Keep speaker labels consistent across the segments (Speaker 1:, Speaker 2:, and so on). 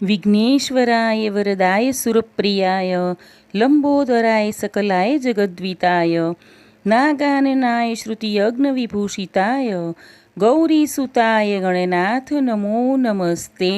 Speaker 1: વિઘ્નેશ્વરાય વરદાય સુરપ્રિયાય લંબોદરાય સકલાય જગદ્વિતાય નાગાનનાય શ્રુતિયજ્ઞ વિભૂષિતાય ગૌરીસુતાય ગણનાથ નમો નમસ્તે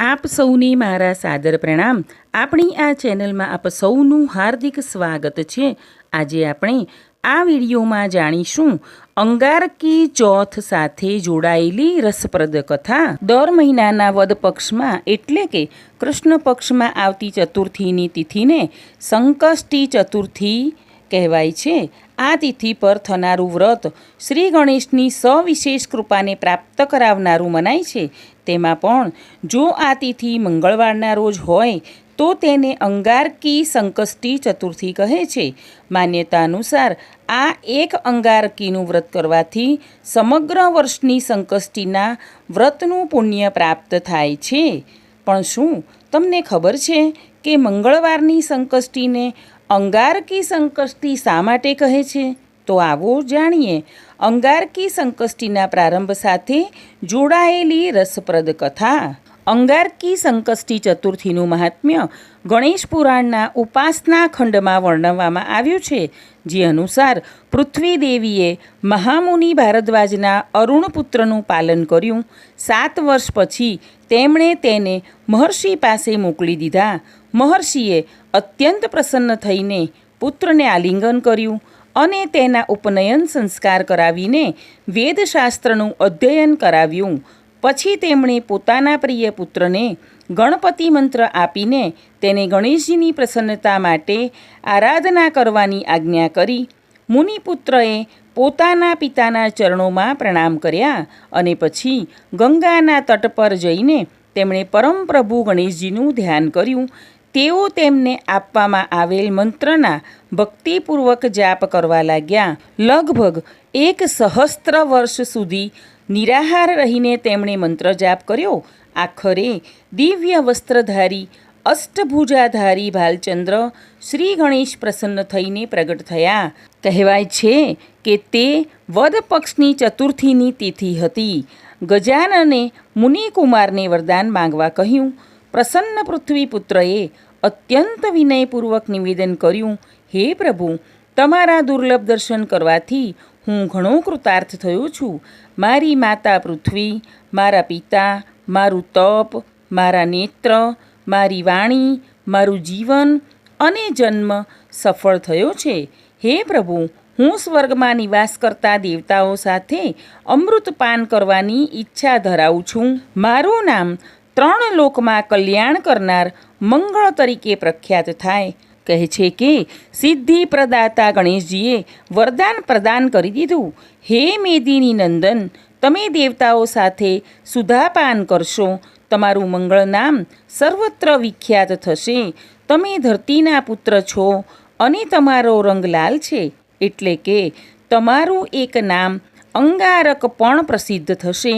Speaker 1: આપ સૌને મારા સાદર પ્રણામ આપણી આ ચેનલમાં આપ સૌનું હાર્દિક સ્વાગત છે આજે આપણે આ વિડીયોમાં જાણીશું અંગારકી ચોથ સાથે જોડાયેલી રસપ્રદ કથા. દર મહિનાના વદ પક્ષમાં એટલે કે કૃષ્ણ પક્ષમાં આવતી ચતુર્થીની તિથિને સંકષ્ટી ચતુર્થી કહેવાય છે. આ તિથિ પર થનારું વ્રત શ્રી ગણેશની સવિશેષ કૃપાને પ્રાપ્ત કરાવનારું મનાય છે. તેમાં પણ જો આ તિથિ મંગળવારના રોજ હોય તો તેને અંગારકી સંકષ્ટી ચતુર્થી કહે છે. માન્યતા અનુસાર આ એક અંગારકીનું વ્રત કરવાથી સમગ્ર વર્ષની સંકષ્ટીના વ્રતનું પુણ્ય પ્રાપ્ત થાય છે. પણ શું તમને ખબર છે કે મંગળવારની સંકષ્ટીને અંગારકી સંકષ્ટી શા માટે કહે છે? તો આવો જાણીએ. અંગારકી સંકષ્ટીના પ્રારંભ સાથે જોડાયેલી રસપ્રદ કથા. અંગારકી સંકષ્ટી ચતુર્થીનું મહાત્મ્ય ગણેશ પુરાણના ઉપાસના ખંડમાં વર્ણવવામાં આવ્યું છે, જે અનુસાર પૃથ્વી દેવીએ મહામુનિ ભારદ્વાજના અરુણપુત્રનું પાલન કર્યું. સાત વર્ષ પછી તેમણે તેને મહર્ષિ પાસે મોકલી દીધા. મહર્ષિએ અત્યંત પ્રસન્ન થઈને પુત્રને આલિંગન કર્યું અને તેના ઉપનયન સંસ્કાર કરાવીને વેદશાસ્ત્રનું અધ્યયન કરાવ્યું. પછી તેમણે પોતાના પ્રિય પુત્રને ગણપતિ મંત્ર આપીને તેને ગણેશજીની પ્રસન્નતા માટે આરાધના કરવાની આજ્ઞા કરી. મુનિપુત્રએ પોતાના પિતાના ચરણોમાં પ્રણામ કર્યા અને પછી ગંગાના તટ પર જઈને તેમણે પરમ પ્રભુ ગણેશજીનું ધ્યાન કર્યું. તેઓ તેમને આપવામાં આવેલ મંત્રના ભક્તિપૂર્વક જાપ કરવા લાગ્યા. લગભગ એક સહસ્ત્ર વર્ષ સુધી નિરાહાર રહીને તેમણે મંત્ર જાપ કર્યો. આખરે દિવ્ય વસ્ત્રધારી, અષ્ટભુજાધારી ભાલચંદ્ર શ્રી ગણેશ પ્રસન્ન થઈને પ્રગટ થયા. કહેવાય છે કે તે વદ પક્ષની ચતુર્થીની તિથિ હતી. ગજાનને મુનિકુમારને વરદાન માંગવા કહ્યું. પ્રસન્ન પૃથ્વીપુત્રએ અત્યંત વિનયપૂર્વક નિવેદન કર્યું, હે પ્રભુ, તમારા દુર્લભ દર્શન કરવાથી હું ઘણો કૃતાર્થ થયો છું. મારી માતા પૃથ્વી, મારા પિતા, મારું તપ, મારા નેત્ર, મારી વાણી, મારું જીવન અને જન્મ સફળ થયો છે. હે પ્રભુ, હું સ્વર્ગમાં નિવાસ કરતા દેવતાઓ સાથે અમૃતપાન કરવાની ઈચ્છા ધરાવું છું. મારું નામ ત્રણ લોકમાં કલ્યાણ કરનાર મંગળ તરીકે પ્રખ્યાત થાય. કહે છે કે, સિદ્ધિ પ્રદાતા ગણેશજીએ વરદાન પ્રદાન કરી દીધું. હે મેદિની નંદન, તમે દેવતાઓ સાથે સુધાપાન કરશો. તમારું મંગળ નામ સર્વત્ર વિખ્યાત થશે. તમે ધરતીના પુત્ર છો અને તમારો રંગ લાલ છે. એટલે કે, તમારું એક નામ અંગારક પણ પ્રસિદ્ધ થશે.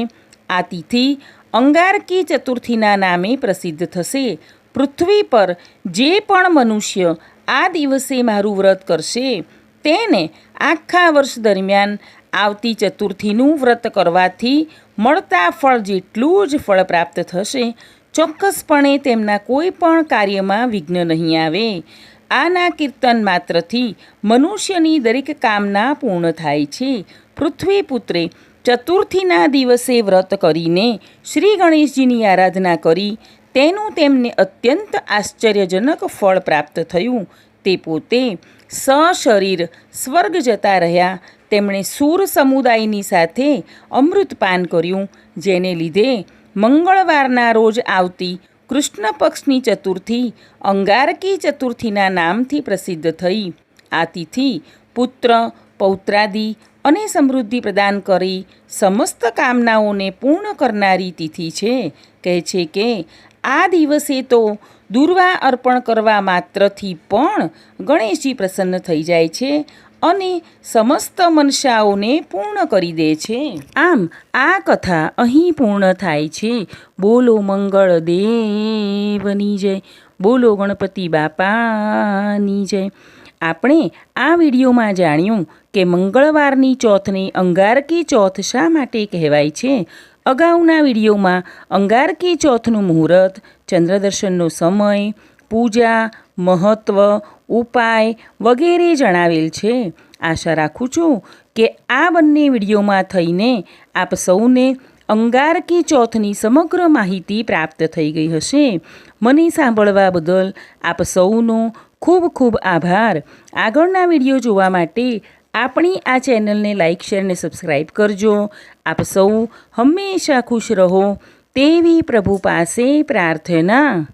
Speaker 1: આ તિથિ અંગારકી ચતુર્થીના નામે પ્રસિદ્ધ થશે. પૃથ્વી પર જે પણ મનુષ્ય આ દિવસે મારું વ્રત કરશે, તેને આખા વર્ષ દરમિયાન આવતી ચતુર્થીનું વ્રત કરવાથી મળતા ફળ જેટલું જ ફળ પ્રાપ્ત થશે, ચોક્કસપણે તેમના કોઈ પણ કાર્યમાં વિઘ્ન નહીં આવે. આના કીર્તન માત્રથી મનુષ્યની દરેક કામના પૂર્ણ થાય છે. પૃથ્વી પુત્રે ચતુર્થીના દિવસે વ્રત કરીને શ્રી ગણેશજીની આરાધના કરી તેનું તેમને અત્યંત આશ્ચર્યજનક ફળ પ્રાપ્ત થયું. તે પોતે સશરીર સ્વર્ગ જતા રહ્યા. તેમણે સૂર સમુદાયની સાથે અમૃતપાન કર્યું, જેને લીધે મંગળવારના રોજ આવતી કૃષ્ણ પક્ષની ચતુર્થી અંગારકી ચતુર્થીના નામથી પ્રસિદ્ધ થઈ. આ તિથિ પુત્ર, પૌત્રાદિ અને સમૃદ્ધિ પ્રદાન કરી સમસ્ત કામનાઓને પૂર્ણ કરનારી તિથિ છે. કહે છે કે, આ દિવસે તો દુર્વા અર્પણ કરવા માત્રથી પણ ગણેશજી પ્રસન્ન થઈ જાય છે અને સમસ્ત મનસાઓને પૂર્ણ કરી દે છે. આમ, આ કથા અહીં પૂર્ણ થાય છે. બોલો મંગળ દેવની જય, બોલો ગણપતિ બાપાની જય. આપણે આ વિડીયોમાં જાણ્યું કે મંગળવારની ચોથને અંગારકી ચોથ શા માટે કહેવાય છે? અગાઉના વિડીયોમાં અંગારકી ચોથનું મુહૂર્ત, ચંદ્રદર્શનનો સમય, પૂજા મહત્ત્વ ઉપાય વગેરે જણાવેલ છે. આશા રાખું છું કે આ બંને વિડીયોમાં થઈને આપ સૌને અંગારકી ચોથની સમગ્ર માહિતી પ્રાપ્ત થઈ ગઈ હશે. મને સાંભળવા બદલ આપ સૌનો ખૂબ ખૂબ આભાર. આગળના વીડિયો જોવા માટે આપણી આ ચેનલને લાઇક શેર અને સબસ્ક્રાઈબ કરજો. આપ સૌ હંમેશા ખુશ રહો. તેવી પ્રભુ પાસે પ્રાર્થના.